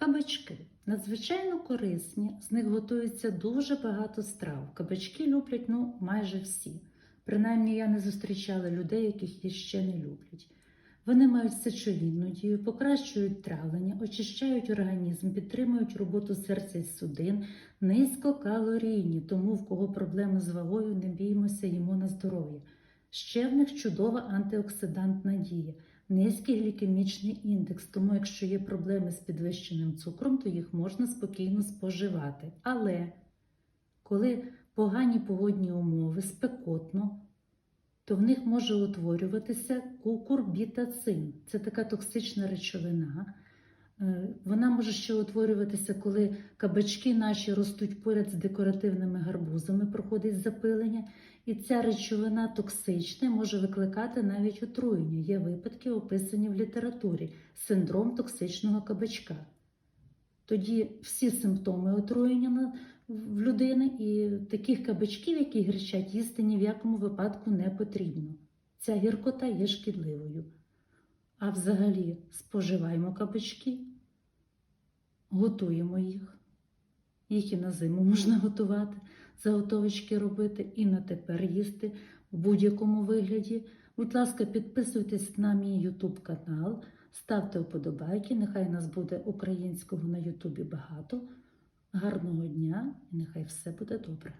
Кабачки надзвичайно корисні, з них готується дуже багато страв. Кабачки люблять ну, майже всі. Принаймні я не зустрічала людей, яких їх ще не люблять. Вони мають сечовільну дію, покращують травлення, очищають організм, підтримують роботу серця і судин, низькокалорійні, тому в кого проблеми з вагою, не біймося їмо на здоров'я. Ще в них чудова антиоксидантна дія, низький глікемічний індекс, тому якщо є проблеми з підвищеним цукром, то їх можна спокійно споживати. Але коли погані погодні умови, спекотно, то в них може утворюватися кукурбітацин. Це така токсична речовина. Е, Вона може ще утворюватися, коли кабачки наші ростуть поряд з декоративними гарбузами, проходить запилення, і ця речовина токсична може викликати навіть отруєння. Є випадки, описані в літературі синдром токсичного кабачка. Тоді всі симптоми отруєння в людини і таких кабачків, які гречать, їсти ні в якому випадку не потрібно. Ця гіркота є шкідливою. А взагалі споживаємо кабачки, готуємо їх. Їх і на зиму можна готувати, заготовочки робити, і на тепер їсти в будь-якому вигляді. Будь ласка, підписуйтесь на мій YouTube канал, ставте вподобайки. Нехай нас буде українського на Ютубі багато. Гарного дня і нехай все буде добре.